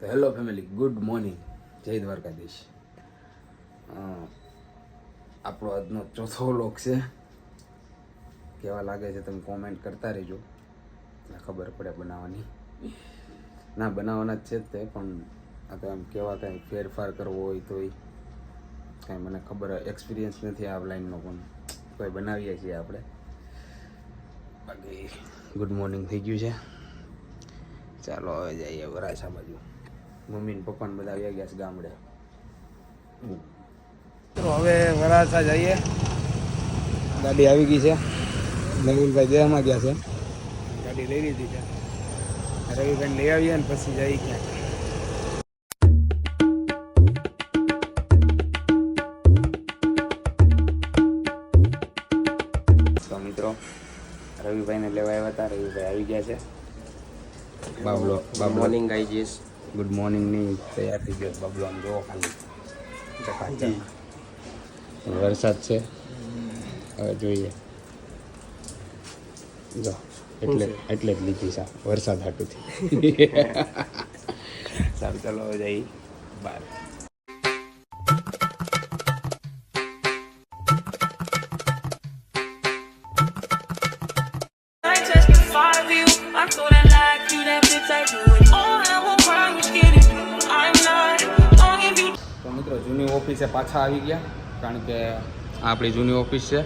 તો hello family, good morning. જય દ્વારકાધીશ. આપણો આજનો ચોથો લોક છે. કેવા લાગે છે તમે કોમેન્ટ કરતા રહેજો. એટલે ખબર પડે બનાવવાની. ના, બનાવવાના જ છે તે, પણ આ તો એમ કેવા કાંઈ ફેરફાર કરવો હોય તોય કાંઈ મને ખબર એક્સપિરિયન્સ નથી આ લાઈનનો પણ. કોઈ બનાવીએ છીએ આપણે. બાકી, ગુડ મોર્નિંગ થઈ ગયું છે. ચાલો, હવે જઈએ વરાછા બાજુ. મમ્મી ને પપ્પા બધા આવી ગયા છે ગામડે. તો હવે વરાછા જઈએ. ગાડી આવી ગઈ છે. નવીનભાઈ દેહમાં ગયા છે. ગાડી લઈ લીધી છે. રવિભાઈ લઈ આવીએ ને પછી જઈ ગયા તો મિત્રો રવિભાઈને લેવા આવ્યા હતા. રવિભાઈ આવી ગયા છે. બાબલો બાબલો. મોર્નિંગ જઈશ ગુડ મોર્નિંગની તૈયાર થઈ ગયો બબલો આમ જોવો ખાલી વરસાદ છે હવે જોઈએ જો એટલે એટલે જ લીધી સા વરસાદ હાટુથી સારું ચાલો જઈ બાર ઓફિસે પાછા આવી ગયા, કારણ કે આપણી જૂની ઓફિસ છે.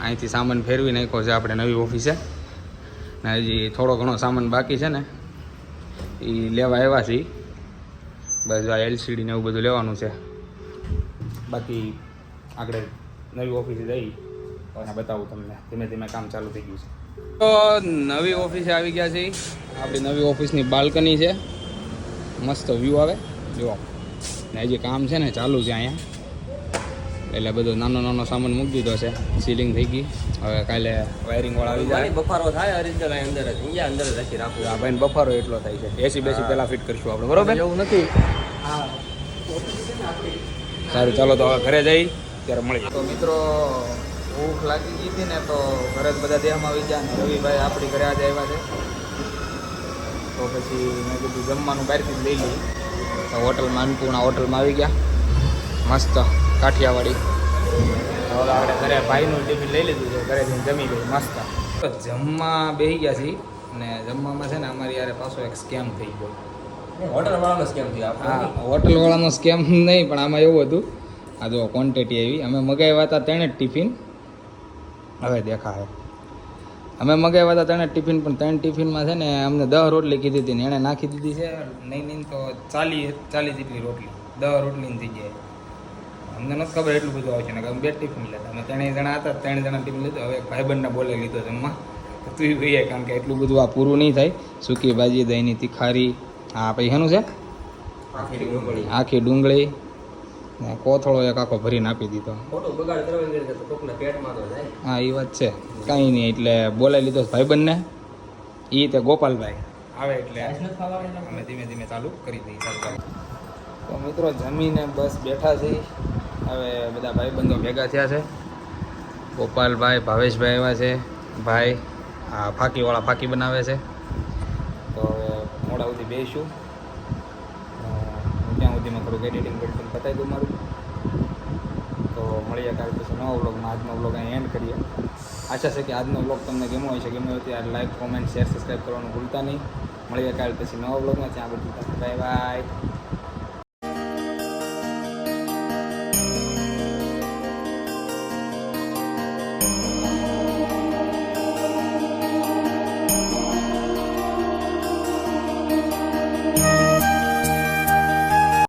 અહીંથી સામાન ફેરવી નાખ્યો છે આપણે નવી ઓફિસે. ને હજી થોડો ઘણો સામાન બાકી છે ને, એ લેવા આવ્યા છીએ. બસ આ એલસીડી ને એવું બધું લેવાનું છે. બાકી આગળ નવી ઓફિસે જઈ, અને બતાવું તમને. ધીમે ધીમે કામ ચાલુ થઈ ગયું છે. તો નવી ઓફિસે આવી ગયા છે આપણી નવી ઓફિસની બાલ્કની છે. મસ્ત વ્યૂ આવે. જુઓ. ને હજી કામ છે ને ચાલુ છે અહીંયા. એટલે બધો નાનો નાનો સામાન મૂકી દીધો છે. સીલિંગ થઈ ગઈ. હવે કાલે વાયરિંગ વાળા આવી જાય. બફારો થાય ઓરિજિનલ આ અંદર જ. અહીંયા અંદર જ રાખી રાખું. આ ભાઈ બફારો એટલો થાય છે. એસી બેસી પહેલા ફિટ કરશું આપણે. બરોબર? એવું નથી. સારું ચાલો તો હવે ઘરે જઈ ત્યારે મળી તો મિત્રો ભૂખ લાગી ગઈ હતી ને તો ઘરે જ બધા દેહમાં આવી ગયા ને રવિભાઈ આપણી ઘરે આજે આવ્યા છે. તો પછી મેં કીધું જમવાનું બહારથી જ લઈ લઈએ. તો હોટલમાં અન્નપૂર્ણા હોટલમાં આવી ગયા. મસ્ત કાઠિયાવાડી. હવે આપણે ઘરે ભાઈનું ટિફિન લઈ લીધું છે ઘરે જઈને જમી ગયું મસ્ત. તો જમવા બેસી ગયા છીએ અને જમવામાં છે ને અમારી યારે પાછો એક સ્કેમ થઈ ગયો. હોટલ વાળાનો સ્કેમ થયો હા હોટલવાળાનો સ્કેમ નહીં પણ આમાં એવું હતું. આ જો ક્વોન્ટિટી આવી. અમે મગાવ્યા હતા તેણે જ ટિફિન હવે દેખાય અમે મગાવ્યા હતા ત્રણે ટિફિન પણ ત્રણ ટિફિનમાં છે ને અમને દહ રોટલી કીધી હતી ને એણે નાખી દીધી છે. નહીં નહીં તો ચાલી ચાલી જેટલી રોટલી. દહ રોટલીની થઈ જાય અમને નથી ખબર એટલું બધું આવશે ને અમે બે ટિફિન લેતા. અમે ત્રણેય જણા હતા ત્રણ જણા ટિફિન લીધું. હવે ભાઈબંધના બોલે લીધો જમવા. તો ભાઈએ કારણ કે એટલું બધું આ પૂરું નહીં થાય. સૂકી ભાજી દહીંની તીખારી હા પછી શેનું છે? આખી ડુંગળી. આખી ડુંગળી. કોથળો એક આખો ભરીને આપી દીધો. હા એ વાત છે. કાંઈ નહીં એટલે બોલાવી લીધો ભાઈબંધને. એ તે ગોપાલભાઈ આવે એટલે અમે ધીમે ધીમે ચાલુ કરી દઈએ. તો મિત્રો જમીને બસ બેઠા છે. હવે બધા ભાઈબંધો ભેગા થયા છે. ગોપાલભાઈ ભાવેશભાઈ આવ્યા છે. ભાઈ આ ફાકીવાળા ફાકી બનાવે છે. તો હવે મોડા સુધી બેસીશું. સુધીમાં થોડુંક એડિટિંગ બેડિટિંગ પતાવી દઉં મારું. તો મળીએ કાલ પછી નવા વ્લોગમાં આજનો વ્લોગ અહીં એન્ડ કરીએ. આશા છે કે આજનો વ્લોગ તમને ગમ્યો હોય છે ગમ્યો હોય ત્યારે લાઈક કોમેન્ટ શેર સબસ્ક્રાઈબ કરવાનું ભૂલતા નહીં. મળીએ કાલ પછી નવા વ્લોગમાં ત્યાં બધું બાય બાય